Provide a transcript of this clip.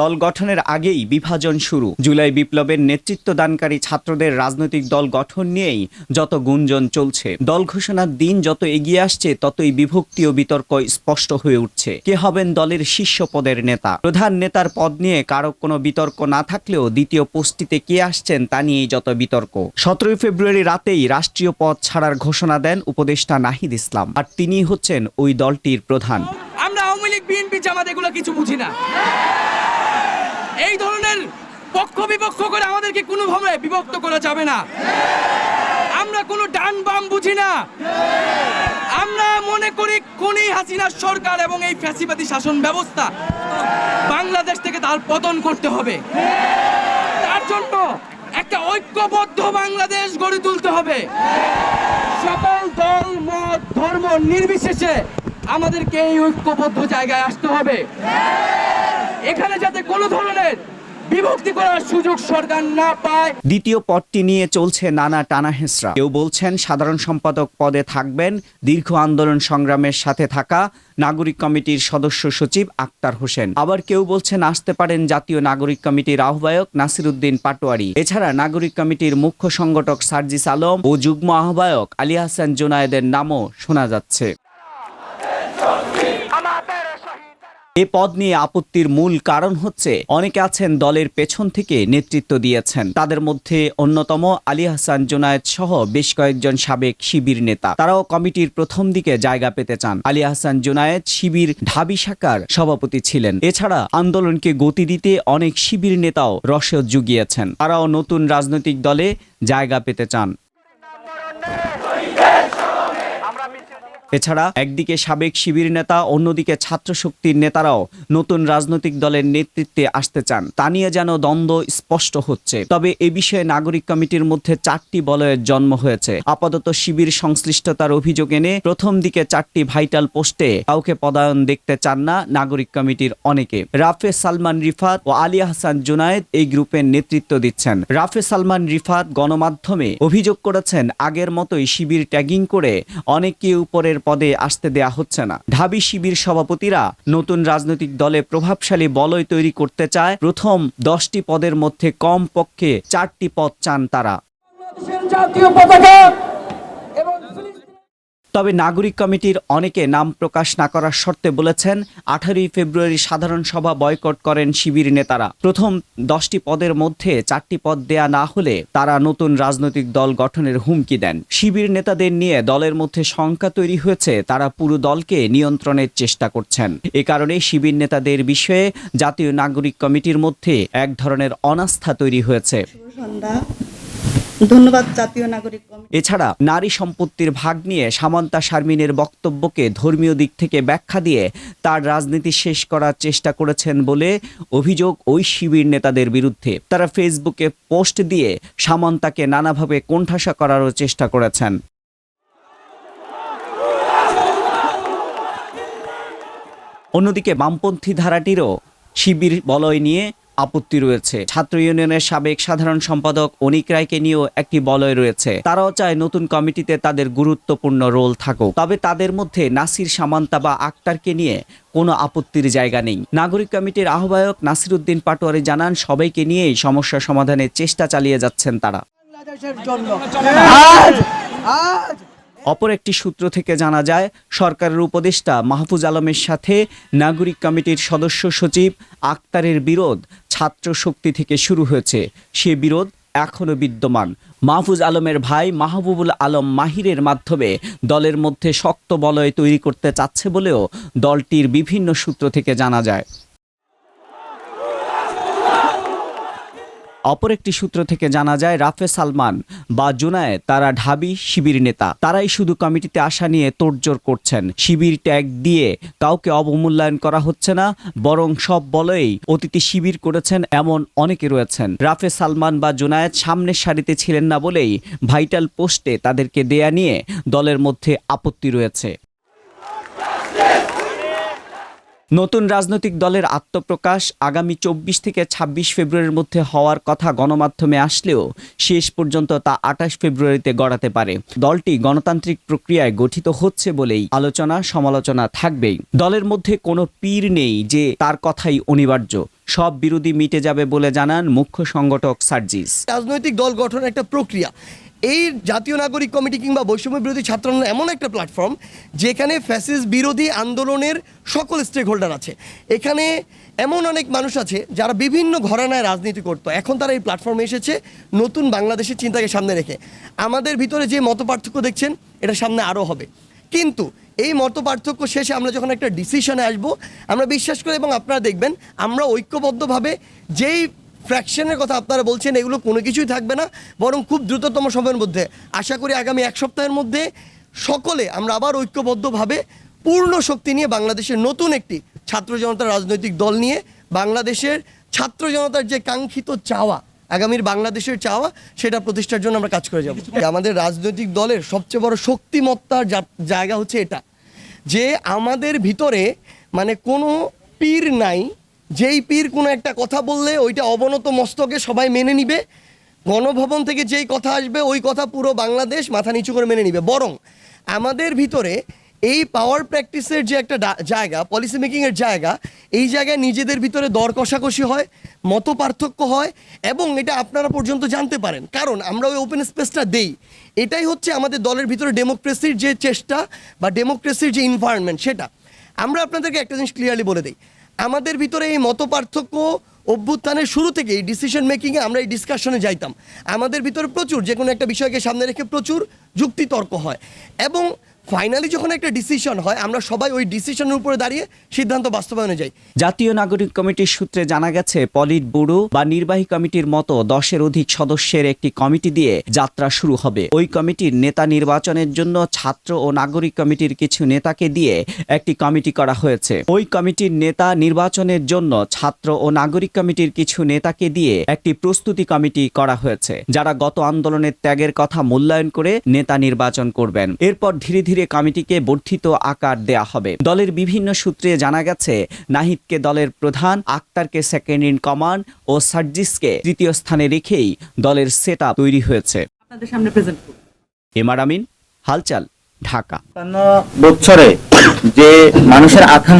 দল গঠনের আগেই বিভাজন শুরু। জুলাই বিপ্লবের নেতৃত্ব দানকারী ছাত্রদের রাজনৈতিক দল গঠন নিয়েই যত গুঞ্জন চলছে। দল ঘোষণার দিন যত এগিয়ে আসছে, ততই বিভক্তি ও বিতর্ক স্পষ্ট হয়ে উঠছে। কে হবেন দলের শীর্ষ পদের নেতা? প্রধান নেতার পদ নিয়ে কারও কোনো বিতর্ক না থাকলেও দ্বিতীয় পোস্টটিতে কে আসছেন তা নিয়েই যত বিতর্ক। সতেরোই ফেব্রুয়ারি রাতেই রাষ্ট্রীয় পদ ছাড়ার ঘোষণা দেন উপদেষ্টা নাহিদ ইসলাম। আর তিনিই হচ্ছেন ওই দলটির প্রধান। আমরা আওয়ামী লীগ, বিএনপি, জামাত, এগুলো কিছু বুঝি না। এই ধরনের পক্ষ বিপক্ষ করে আমাদেরকে কোনোভাবে বিভক্ত করা যাবে না। আমরা কোনো ডান বাম বুঝি না। আমরা মনে করি কোনই হাসিনার সরকার এবং এই ফ্যাসিবাদী শাসন ব্যবস্থা বাংলাদেশ থেকে তার পতন করতে হবে। তার জন্য একটা ঐক্যবদ্ধ বাংলাদেশ গড়ে তুলতে হবে। সকল দল, মত, ধর্ম নির্বিশেষে আমাদেরকে এই ঐক্যবদ্ধ জায়গায় আসতে হবে। এখানে যাতে কোনো ধরনের বিভক্তি করার সুযোগ সরকার না পায়। দ্বিতীয় পদটি নিয়ে চলছে নানা টানা হেসরা কেউ বলছেন সাধারণ সম্পাদক পদে থাকবেন, দীর্ঘ আন্দোলন সংগ্রামের সাথে থাকা নাগরিক কমিটির সদস্য সচিব আক্তার হোসেন। আবার কেউ বলছেন আসতে পারেন জাতীয় নাগরিক কমিটির আহ্বায়ক নাসিরুদ্দিন পাটোয়ারি। এছাড়া নাগরিক কমিটির মুখ্য সংগঠক সার্জিস আলম ও যুগ্ম আহ্বায়ক আলী হাসান জোনায়েদের নামও শোনা যাচ্ছে। এ পদ নিয়ে আপত্তির মূল কারণ হচ্ছে অনেকে আছেন দলের পেছন থেকে নেতৃত্ব দিয়েছেন। তাদের মধ্যে অন্যতম আলী হাসান জোনায়েদ সহ বেশ কয়েকজন সাবেক শিবির নেতা। তারাও কমিটির প্রথম দিকে জায়গা পেতে চান। আলী হাসান জোনায়েদ শিবির ঢাবি শাখার সভাপতি ছিলেন। এছাড়া আন্দোলনকে গতি দিতে অনেক শিবির নেতাও রসদ জুগিয়েছেন। তারাও নতুন রাজনৈতিক দলে জায়গা পেতে চান। এছাড়া একদিকে সাবেক শিবির নেতা, অন্যদিকে ছাত্র শক্তির নেতারাও নতুন রাজনৈতিক দলের নেতৃত্বে আসতে চান। তা নিয়ে যেন দ্বন্দ্ব স্পষ্ট হচ্ছে। তবে এ বিষয়ে নাগরিক কমিটির মধ্যে চারটি বলয়ের জন্ম হয়েছে। আপাতত শিবির সংশ্লিষ্টতার অভিযোগ এনে প্রথম দিকে চারটি ভাইটাল পোস্টে কাউকে পদায়ন দেখতে চান না নাগরিক কমিটির অনেকে। রাফে সালমান রিফাত ও আলী হাসান জুনায়েদ এই গ্রুপের নেতৃত্ব দিচ্ছেন। রাফে সালমান রিফাত গণমাধ্যমে অভিযোগ করেছেন, আগের মতোই শিবির ট্যাগিং করে অনেককে উপরের পদে আসতে দেয়া হচ্ছে না। ঢাবি শিবির সভাপতিরা নতুন রাজনৈতিক দলে প্রভাবশালী বলয় তৈরি করতে চায়। প্রথম দশটি পদের মধ্যে কম পক্ষে চারটি পদ চান তারা। জাতীয় পতাকা তবে নাগরিক কমিটির অনেকে নাম প্রকাশ না করার শর্তে বলেছেন, আঠারোই ফেব্রুয়ারি সাধারণ সভা বয়কট করেন শিবির নেতারা। প্রথম দশটি পদের মধ্যে চারটি পদ দেয়া না হলে তারা নতুন রাজনৈতিক দল গঠনের হুমকি দেন। শিবির নেতাদের নিয়ে দলের মধ্যে শঙ্কা তৈরি হয়েছে, তারা পুরো দলকে নিয়ন্ত্রণের চেষ্টা করছেন। এ কারণে শিবির নেতাদের বিষয়ে জাতীয় নাগরিক কমিটির মধ্যে এক ধরনের অনাস্থা তৈরি হয়েছে। ধন্যবাদ, জাতীয় নাগরিক এছাড়া নারী সম্পত্তির ভাগ নিয়ে সামান্তা শারমিনের বক্তব্যকে ধর্মীয় দিক থেকে ব্যাখ্যা দিয়ে তার রাজনীতি শেষ করার চেষ্টা করেছেন বলে অভিযোগ ওই শিবির নেতাদের বিরুদ্ধে। তারা ফেসবুকে পোস্ট দিয়ে সামান্তাকে নানাভাবে কোণঠাসা করারও চেষ্টা করেছেন। অন্যদিকে বামপন্থী ধারাটিরও শিবির বলয় নিয়ে আপত্তি রয়েছে। ছাত্র ইউনিয়নের সাবেক সাধারণ সম্পাদক অনিক রায়কে নিয়েও একটি বলয় রয়েছে। তারাও চায় নতুন কমিটিতে তাদের গুরুত্বপূর্ণ রোল থাকুক। তবে তাদের মধ্যে নাসির সামান্তা বা আক্তারকে নিয়ে কোনো আপত্তির জায়গা নেই। নাগরিক কমিটির আহ্বায়ক নাসিরুদ্দিন পাটোয়ারি জানান সবাইকে নিয়েই সমস্যা সমাধানের চেষ্টা চালিয়ে যাচ্ছেন তারা। বাংলাদেশের জন্য। আজ! আজ! অপর একটি সূত্র থেকে জানা যায়, সরকারের উপদেষ্টা মাহফুজ আলমের সাথে নাগরিক কমিটির সদস্য সচিব আক্তারের বিরোধ ছাত্র শক্তি থেকে শুরু হয়েছে। সে বিরোধ এখনও বিদ্যমান। মাহফুজ আলমের ভাই মাহবুবুল আলম মাহিরের মাধ্যমে দলের মধ্যে শক্ত বলয় তৈরি করতে চাচ্ছে বলেও দলটির বিভিন্ন সূত্র থেকে জানা যায়। অপর একটি সূত্র থেকে জানা যায়, রাফে সালমান বা জুনায়েদ তারা ঢাবি শিবির নেতা। তারাই শুধু কমিটিতে আসা নিয়ে তোড়জোড় করছেন। শিবির ট্যাগ দিয়ে কাউকে অবমূল্যায়ন করা হচ্ছে না, বরং সব বলেই অতীতে শিবির করেছেন এমন অনেকে রয়েছেন। রাফে সালমান বা জুনায়েদ সামনের সারিতে ছিলেন না বলেই ভাইটাল পোস্টে তাদেরকে দেয়া নিয়ে দলের মধ্যে আপত্তি রয়েছে। নতুন রাজনৈতিক দলের আত্মপ্রকাশ আগামী চব্বিশ থেকে ২৬ ফেব্রুয়ারির মধ্যে হওয়ার কথা গণমাধ্যমে আসলেও শেষ পর্যন্ত তা আঠাশ ফেব্রুয়ারিতে গড়াতে পারে। দলটি গণতান্ত্রিক প্রক্রিয়ায় গঠিত হচ্ছে বলেই আলোচনা সমালোচনা থাকবেই। দলের মধ্যে কোনো পীর নেই যে তার কথাই অনিবার্য। সব বিরোধী মিটে যাবে বলে জানান মুখ্য সংগঠক সার্জিস। রাজনৈতিক দল গঠন একটা প্রক্রিয়া। এই জাতীয় নাগরিক কমিটি কিংবা বৈষম্য বিরোধী ছাত্র এমন একটা প্ল্যাটফর্ম যেখানে ফ্যাসিস বিরোধী আন্দোলনের সকল স্টেক হোল্ডার আছে। এখানে এমন অনেক মানুষ আছে যারা বিভিন্ন ঘরানায় রাজনীতি করতো। এখন তারা এই প্ল্যাটফর্মে এসেছে নতুন বাংলাদেশের চিন্তাকে সামনে রেখে। আমাদের ভিতরে যে মত পার্থক্য দেখছেন, এটা সামনে আরও হবে। কিন্তু এই মত পার্থক্য শেষে আমরা যখন একটা ডিসিশনে আসব, আমরা বিশ্বাস করি এবং আপনারা দেখবেন আমরা ঐক্যবদ্ধভাবে যেই ফ্র্যাকশনের কথা আপনারা বলছেন, এগুলো কোনো কিছুই থাকবে না, বরং খুব দ্রুততম সময়ের মধ্যে। আশা করি আগামী এক সপ্তাহের মধ্যে সকলে আমরা আবার ঐক্যবদ্ধভাবে পূর্ণ শক্তি নিয়ে বাংলাদেশের নতুন একটি ছাত্র জনতার রাজনৈতিক দল নিয়ে বাংলাদেশের ছাত্র জনতার যে কাঙ্ক্ষিত চাওয়া আগামীর বাংলাদেশের চাওয়া, সেটা প্রতিষ্ঠার জন্য আমরা কাজ করে যাব। আমাদের রাজনৈতিক দলের সবচেয়ে বড় শক্তিমত্তার জায়গা হচ্ছে এটা। যে আমাদের ভিতরে মানে কোনো পীর নাই, যেই পীর কোনো একটা কথা বললে ওইটা অবনত মস্তকে সবাই মেনে নিবে, গণভবন থেকে যেই কথা আসবে ওই কথা পুরো বাংলাদেশ মাথা নিচু করে মেনে নিবে। বরং আমাদের ভিতরে এই পাওয়ার প্র্যাকটিসের যে একটা জায়গা পলিসি মেকিংয়ের জায়গা, এই জায়গায় নিজেদের ভিতরে দর কষাকষি হয় মত পার্থক্য হয় এবং এটা আপনারা পর্যন্ত জানতে পারেন। কারণ আমরা ওই ওপেন স্পেসটা দেই। এটাই হচ্ছে আমাদের দলের ভিতরে ডেমোক্রেসির যে চেষ্টা বা ডেমোক্রেসির যে ইনভায়রনমেন্ট সেটা। আমরা আপনাদেরকে একটা জিনিস ক্লিয়ারলি বলে দিই। আমাদের ভিতরে এই মত পার্থক্য অভ্যুত্থানের শুরু থেকে এই ডিসিশন মেকিংয়ে আমরা এই ডিসকাশনে যাইতাম। আমাদের ভিতরে প্রচুর যে কোনো একটা বিষয়কে সামনে রেখে প্রচুর যুক্তিতর্ক হয়। এবং ফাইনালি যখন একটা ডিসিশন হয়, আমরা সবাই ওই ডিসিশনের উপরে দাঁড়িয়ে সিদ্ধান্ত বাস্তবায়নে যাই। জাতীয় নাগরিক কমিটির সূত্রে জানা গেছে, পলিট ব্যুরো বা নির্বাহী কমিটির মতো দশের অধিক সদস্যের একটি কমিটি দিয়ে যাত্রা শুরু হবে। ওই কমিটির নেতা নির্বাচনের জন্য ছাত্র ও নাগরিক কমিটির কিছু নেতাকে দিয়ে একটি কমিটি করা হয়েছে। ওই কমিটির নেতা নির্বাচনের জন্য ছাত্র ও নাগরিক কমিটির কিছু নেতাকে দিয়ে একটি প্রস্তুতি কমিটি করা হয়েছে, যারা গত আন্দোলনের ত্যাগের কথা মূল্যায়ন করে নেতা নির্বাচন করবেন। এরপর ধীরে ধীরে কমিটিকে বর্ধিত আকার দেয়া হবে। দলের বিভিন্ন সূত্রে জানা গেছে নাহিদকে দলের প্রধান আক্তারকে সেকেন্ড ইন কমান্ড ও সার্জিসকে তৃতীয় স্থানে রেখেই দলের সেট তৈরি হয়েছে। আপনাদের সামনে প্রেজেন্ট এমার আমিন হালচাল ঢাকা। বছরে যে মানুষের আকাঙ্ক্ষা